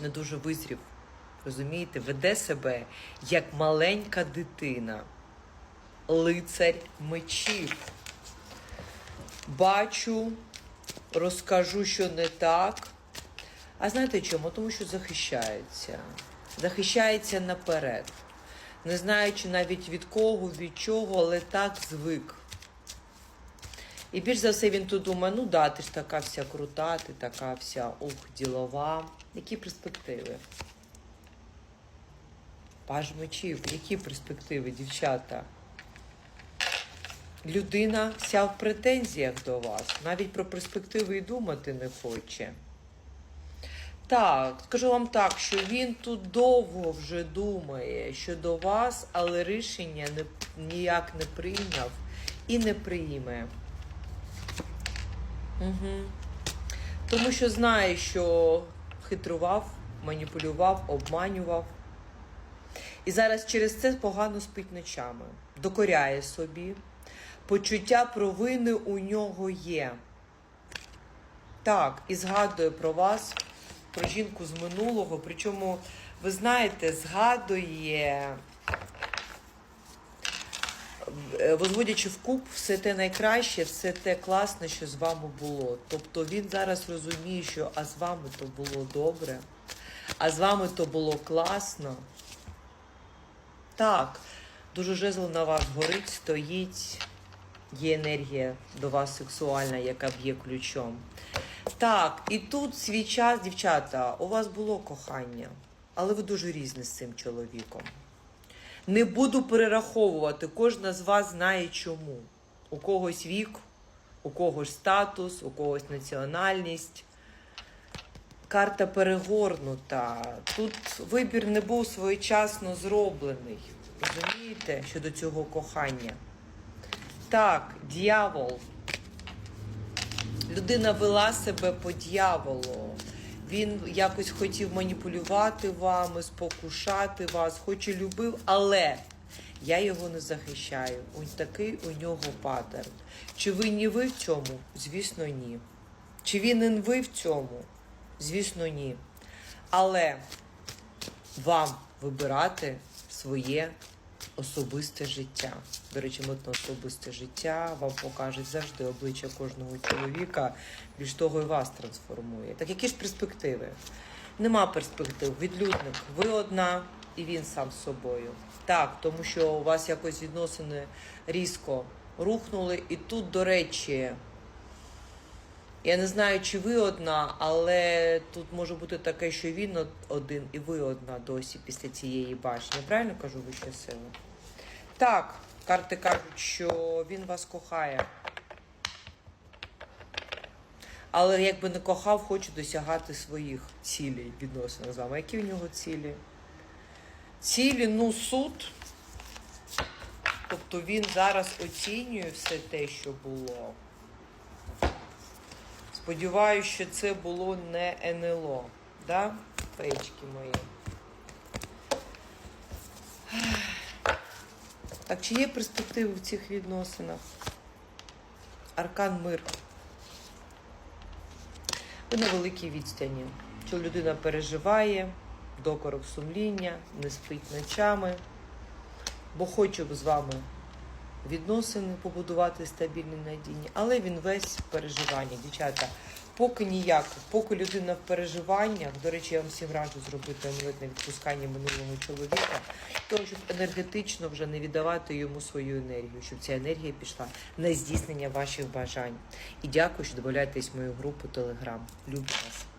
не дуже визрів. Розумієте, веде себе як маленька дитина, лицарь мечів. Бачу, розкажу, що не так. А знаєте чому? Тому що захищається. Захищається наперед. Не знаючи навіть від кого, від чого, але так звик. І більш за все він тут думає, ну да, ти ж така вся крута, ти така вся ух, ділова. Які перспективи? Паж мечів, які перспективи, дівчата? Людина вся в претензіях до вас, навіть про перспективи і думати не хоче. Так, скажу вам так, що він тут довго вже думає щодо вас, але рішення не, ніяк не прийняв і не прийме. Угу. Тому що знає, що хитрував, маніпулював, обманював. І зараз через це погано спить ночами, докоряє собі. Почуття провини у нього є. Так, і згадує про вас, про жінку з минулого. Причому, ви знаєте, згадує, возводячи в куб все те найкраще, все те класне, що з вами було. Тобто він зараз розуміє, що а з вами то було добре, а з вами то було класно. Так, дуже жезл на вас горить, стоїть. Є енергія до вас сексуальна, яка б'є ключом. Так, і тут свій час, дівчата, у вас було кохання, але ви дуже різні з цим чоловіком. Не буду перераховувати, кожна з вас знає чому. У когось вік, у когось статус, у когось національність. Карта перегорнута. Тут вибір не був своєчасно зроблений. Розумієте, щодо цього кохання? Так, дьявол. Людина вела себе по дьяволу. Він якось хотів маніпулювати вами, спокушати вас, хоч і любив, але я його не захищаю. Ось такий у нього паттерн. Чи винні ви в цьому? Звісно, ні. Чи винен ви в цьому? Звісно, ні. Але вам вибирати своє особисте життя. До речі, митне особисте життя вам покаже завжди обличчя кожного чоловіка, більш того, і вас трансформує. Так які ж перспективи? Нема перспектив. Відлюдник, ви одна і він сам з собою. Так, тому що у вас якось відносини різко рухнули. І тут, до речі, я не знаю, чи ви одна, але тут може бути таке, що він один і ви одна досі після цієї башні. Правильно кажу вища сила? Так, карти кажуть, що він вас кохає. Але якби не кохав, хоче досягати своїх цілей відносно з вами. Які в нього цілі? Цілі, ну, суд. Тобто він зараз оцінює все те, що було. Сподіваюсь, що це було не НЛО. Да? Феєчки мої. Так, чи є перспективи в цих відносинах? Аркан мир. Ви на великій відстані. Що людина переживає, докорок сумління, не спить ночами, бо хоче з вами відносини побудувати стабільні надійні, але він весь в переживаннях. Дівчата, поки ніяк, поки людина в переживаннях, до речі, я вам всім раджу зробити амулетне відпускання минулого чоловіка, того, щоб енергетично вже не віддавати йому свою енергію, щоб ця енергія пішла на здійснення ваших бажань. І дякую, що додаєтесь в мою групу Телеграм. Люблю вас.